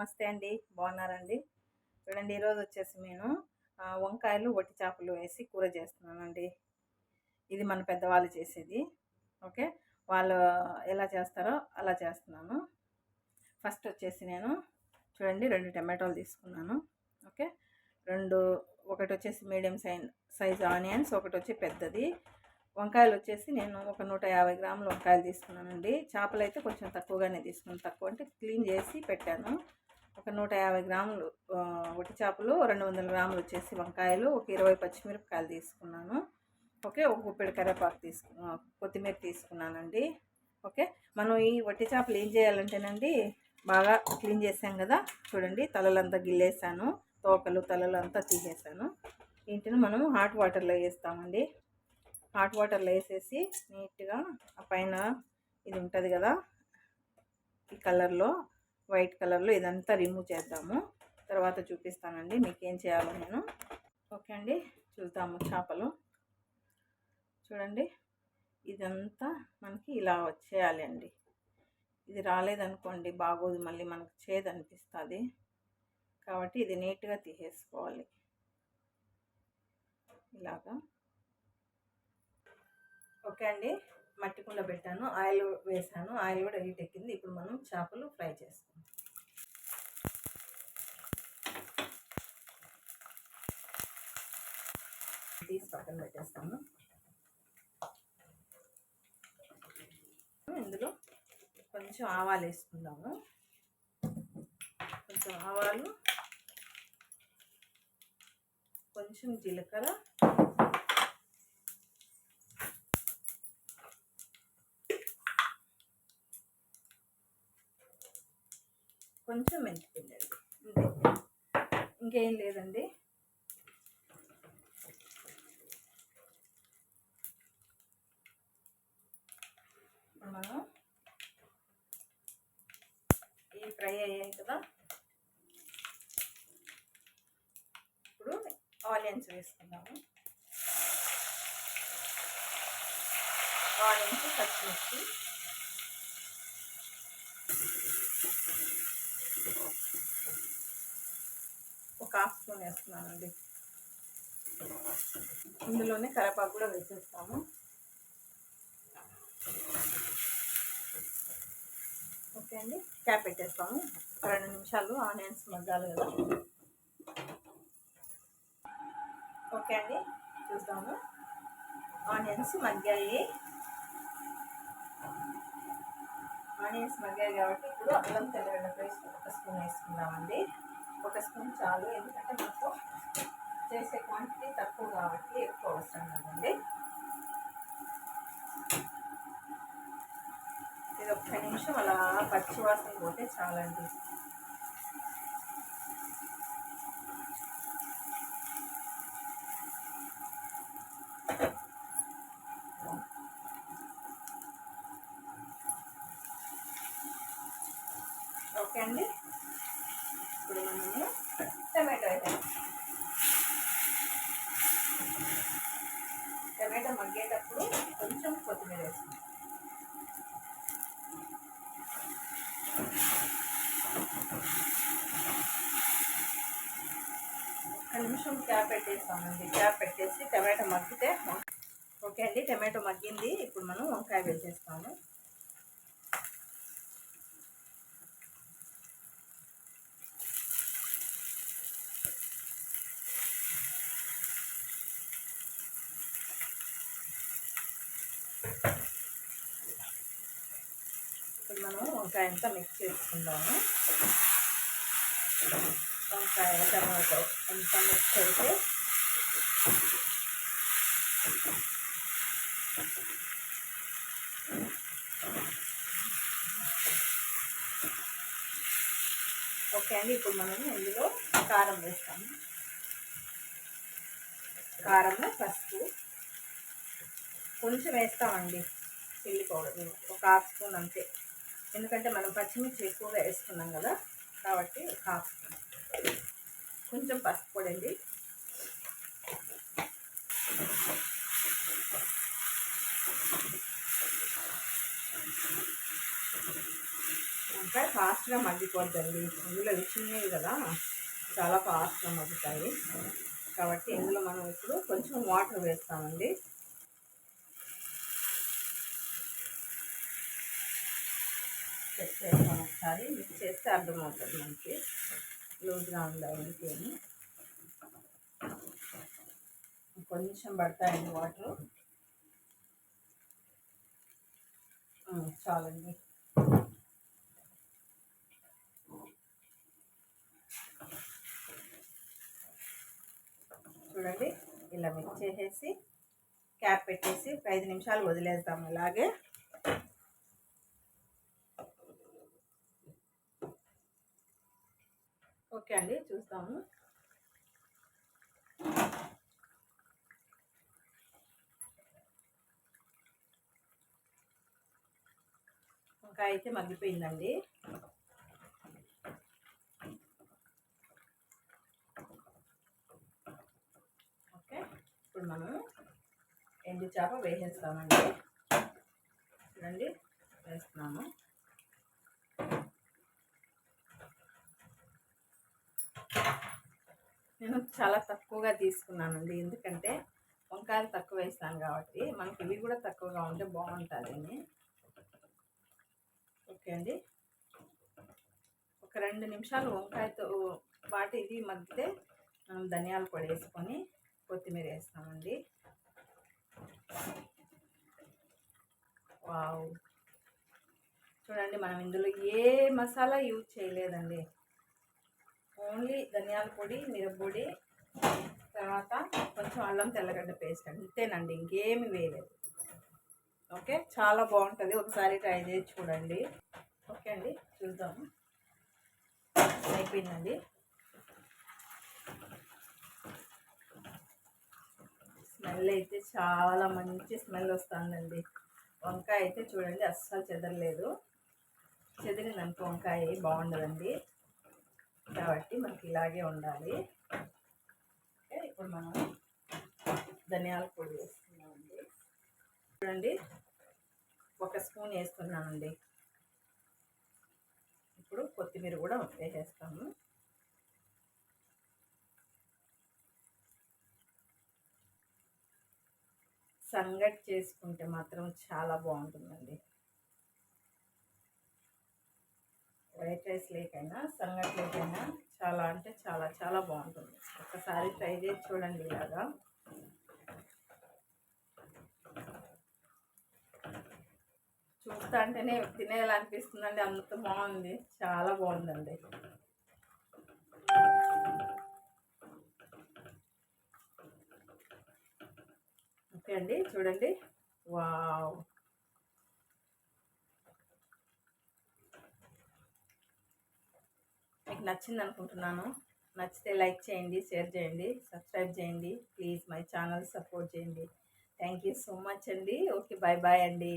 నమస్తే అండి. బాగున్నారండి? చూడండి ఈరోజు వచ్చేసి నేను వంకాయలు వట్టి చేపలు వేసి కూర చేస్తున్నానండి. ఇది మన పెద్దవాళ్ళు చేసేది. ఓకే? వాళ్ళు ఎలా చేస్తారో అలా చేస్తున్నాను. ఫస్ట్ వచ్చేసి నేను చూడండి రెండు టమాటోలు తీసుకున్నాను. ఓకే? రెండు ఒకటి వచ్చేసి మీడియం సైజ్ సైజ్ ఆనియన్స్ ఒకటి వచ్చి పెద్దది. వంకాయలు వచ్చేసి నేను ఒక నూట యాభై గ్రాముల వంకాయలు తీసుకున్నానండి. చేపలు అయితే కొంచెం తక్కువగానే తీసుకున్నాను. తక్కువ అంటే క్లీన్ చేసి పెట్టాను. ఒక నూట యాభై గ్రాములు ఒకటి చేపలు రెండు వందల గ్రాములు వచ్చేసి వంకాయలు ఒక ఇరవై పచ్చిమిరపకాయలు తీసుకున్నాను. ఓకే ఒక గుప్పెడు కరివేపాకు తీసుకు కొత్తిమీర తీసుకున్నానండి. ఓకే మనం ఈ వట్టి చేపలు ఏం చేయాలంటేనండి బాగా క్లీన్ చేసాం కదా చూడండి తలలంతా గిల్లేసాను తోకలు తలలు అంతా తీసేసాను. వీటిని మనం హాట్ వాటర్లో వేస్తామండి. హాట్ వాటర్లో వేసేసి నీట్గా ఆ పైన ఇది ఉంటుంది కదా ఈ కలర్లో వైట్ కలర్లో ఇదంతా రిమూవ్ చేద్దాము. తర్వాత చూపిస్తానండి మీకు ఏం చేయాలో నేను. ఓకే అండి చూద్దాము చేపలు. చూడండి ఇదంతా మనకి ఇలా వచ్చేయాలి అండి. ఇది రాలేదనుకోండి బాగోదు మళ్ళీ మనకు చేదు అనిపిస్తుంది కాబట్టి ఇది నీట్గా తీసేసుకోవాలి. ఇలాగా. ఓకే అండి మట్టి కుండ పెట్టాను ఆయిల్ వేసాను ఆయిల్ కూడా హీట్ ఎక్కింది. ఇప్పుడు మనం చేపలు ఫ్రై చేసుకుందాం. తీసి పక్కన పెట్టేస్తాము ఇందులో కొంచెం ఆవాలు వేసుకుందాము. కొంచెం ఆవాలు కొంచెం జీలకర్ర కొంచెం మెంతిపిండి అండి ఇంకేం లేదండి. మనం ఈ ఫ్రై అయ్యాయి కదా. ఇప్పుడు ఆనియన్స్ వేసుకుందాము. ఆనియన్స్ పచ్చిమిర్చి ఒక వేస్తున్నానండి. ఇందులోనే కరేపాకు కూడా వేసేస్తాము. ఓకే అండి క్యాప్ పెట్టేస్తాము. రెండు నిమిషాలు ఆనియన్స్ మగ్గాలి కదా. ఓకే అండి చూద్దాము. ఆనియన్స్ మగ్గాయి. ఆనియన్స్ మగ్గాయి కాబట్టి ఇప్పుడు అల్లం తెల్లగడ్డ పేస్ట్ ఒక స్పూన్ వేసుకుందామండి. ఒక స్పూన్ చాలు ఎందుకంటే మాకు చేసే క్వాంటిటీ తక్కువ కాబట్టి ఎక్కువ అవసరం లేదండి ఇది ఒక్క నిమిషం అలా పచ్చివాసన పోతే చాలండి. ఓకే అండి ఇప్పుడు మనము టమాటో వేద్దాం టమాటో మగ్గేటప్పుడు కొంచెం కొత్తిమీర వేసుకుందాం ఒక్క నిమిషం క్యాప్ పెట్టేస్తామండి క్యాప్ పెట్టేసి టమాటో మగ్గితే ఓకే అండి టమాటో మగ్గింది. ఇప్పుడు మనం వంకాయ వేసేస్తాము. ఇప్పుడు మనం వంకాయ అంతా మిక్స్ చేసుకుందాము. వంకాయ టమాటో అంత మిక్స్ అయితే ఓకే అండి ఇప్పుడు మనము ఇందులో కారం వేస్తాము. కారము పసుపు. కొంచెం వేస్తామండి చిల్లీ పౌడర్ ఒక హాఫ్ స్పూన్ అంతే. ఎందుకంటే మనం పచ్చిమిర్చి ఎక్కువగా వేసుకున్నాం కదా కాబట్టి ఒక హాఫ్ స్పూన్. కొంచెం పసుపు పొడండి. అండి వంకాయ ఫాస్ట్గా మగ్గిపోద్దండి. ఇందులో విషయమే కదా. చాలా ఫాస్ట్గా మగ్గుతాయి. కాబట్టి ఇందులో మనం ఇప్పుడు కొంచెం వాటర్ వేస్తామండి. చెక్ చేస్తాం ఒకసారి. మిక్స్ చేస్తే అర్థమవుతుంది మనకి. లూజ్గా ఉందా ఇంకేమి కొంచెం పడతాయండి వాటర్. చాలండి. చూడండి ఇలా మిక్స్ చేసేసి క్యాప్ పెట్టేసి ఒక ఐదు నిమిషాలు వదిలేద్దాం ఇలాగే. ఓకే అండి చూస్తాము. ఇంకా అయితే మగ్గిపోయిందండి. ఓకే ఇప్పుడు మనం ఎండు చేప వేసేస్తామండి. చూడండి వేస్తున్నాము నేను చాలా తక్కువగా తీసుకున్నానండి. ఎందుకంటే వంకాయలు తక్కువ వేస్తాను కాబట్టి మనకి ఇవి కూడా తక్కువగా ఉంటే బాగుంటుందని. ఓకే అండి. ఒక రెండు నిమిషాలు వంకాయతో పాటు ఇది మగ్గితే మనం ధనియాల పొడి వేసుకొని కొత్తిమీర వేస్తామండి. వావ్. చూడండి మనం ఇందులో ఏ మసాలా యూజ్ చేయలేదండి. ఓన్లీ ధనియాల పొడి మిరప్పొడి తర్వాత కొంచెం అల్లం తెల్లగడ్డ పేస్ట్ అంతేనండి ఇంకేమి వేయలేదు. ఓకే? చాలా బాగుంటుంది. ఒకసారి ట్రై చేసి చూడండి. ఓకే అండి చూద్దాము అయిపోయిందండి. స్మెల్ అయితే చాలా మంచి స్మెల్ వస్తుందండి. వంకాయ అయితే చూడండి అస్సలు చెదరలేదు. చెదిరిందనుకో వంకాయ బాగుండదండి. కాబట్టి మనకి ఇలాగే ఉండాలి. ఓకే ఇప్పుడు మనం ధనియాల పొడి వేసుకున్నామండి చూడండి ఒక స్పూన్ వేసుకున్నామండి. ఇప్పుడు కొత్తిమీర కూడా వేసేస్తాము. సంగటి చేసుకుంటే మాత్రం చాలా బాగుంటుందండి. వైట్ రైస్ లేకైనా సంగటి లేకైనా చాలా అంటే చాలా చాలా బాగుంటుంది. ఒకసారి ట్రై చేసి చూడండి ఇలాగా. చూస్తా అంటేనే తినేయాలనిపిస్తుందండి అంత బాగుంది. చాలా బాగుందండి. ఓకే అండి చూడండి. వావ్. నచ్చింది అనుకుంటున్నాను. నచ్చితే లైక్ చేయండి షేర్ చేయండి సబ్స్క్రైబ్ చేయండి. ప్లీజ్ మై ఛానల్ సపోర్ట్ చేయండి. థ్యాంక్ యూ సో మచ్ అండి. ఓకే బాయ్ బాయ్ అండి.